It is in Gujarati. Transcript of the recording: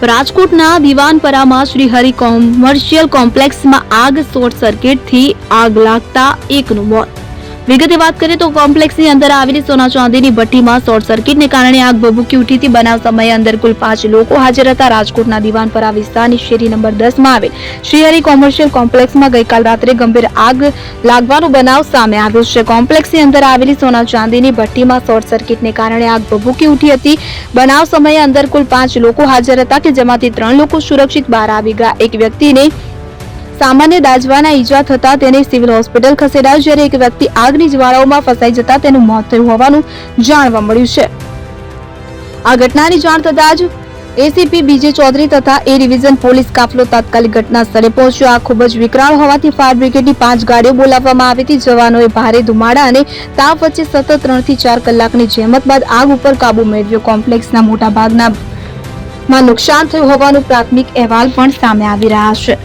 રાજકોટના દિવાનપરામાં શ્રી હરિ કોમર્શિયલ કોમ્પ્લેક્સમાં આગ શોર્ટ સર્કિટથી આગ લાગતા એકનું મોત. વિગતે વાત કરીએ તો કોમ્પ્લેક્સની અંદર આવેલી સોના ચાંદીની ભઠ્ઠીમાં શોર્ટ સર્કિટને કારણે આગ ભભૂકી ઉઠી હતી બનાવ સમયે અંદર કુલ પાંચ લોકો હાજર હતા. રાજકોટના દિવાનપરા વિસ્તારની શેરી નંબર દસમાં આવેલ શ્રીહરિ કોમર્શિયલ કોમ્પ્લેક્સમાં ગઈકાલ રાત્રે ગંભીર આગ લાગવાનો બનાવ સામે આવ્યો છે. કોમ્પ્લેક્સની અંદર આવેલી સોના ચાંદીની ભઠ્ઠીમાં શોર્ટ સર્કિટને કારણે આગ ભભૂકી ઉઠી હતી. બનાવ સમયે અંદર કુલ પાંચ લોકો હાજર હતા કે જેમાંથી ત્રણ લોકો સુરક્ષિત બહાર આવી ગયા. એક વ્યક્તિને સામાન્ય દાજવાના ઈજા થતા તેને સિવિલ હોસ્પિટલ ખસેડાયો, જ્યારે એક વ્યક્તિ આગની જ્વાળાઓમાં ફસાઈ જતા તેનું મોત થયું હોવાનું જાણવા મળ્યું છે. આ ઘટનાની જાણ થતાં જ એસીપી બીજે ચૌધરી તથા એ ડિવિઝન પોલીસ કાફલો તાત્કાલિક ઘટના સ્થળે પહોંચ્યો. આ ખૂબ જ વિકરાળ હોવાથી ફાયર બ્રિગેડની પાંચ ગાડીઓ બોલાવવામાં આવી હતી. જવાનોએ ભારે ધુમાડા અને તાપ વચ્ચે સતત ત્રણથી ચાર કલાકની જહેમત બાદ આગ ઉપર કાબુ મેળવ્યો. કોમ્પ્લેક્સના મોટા ભાગના નુકસાન થયું હોવાનું પ્રાથમિક અહેવાલ પણ સામે આવી રહ્યા છે.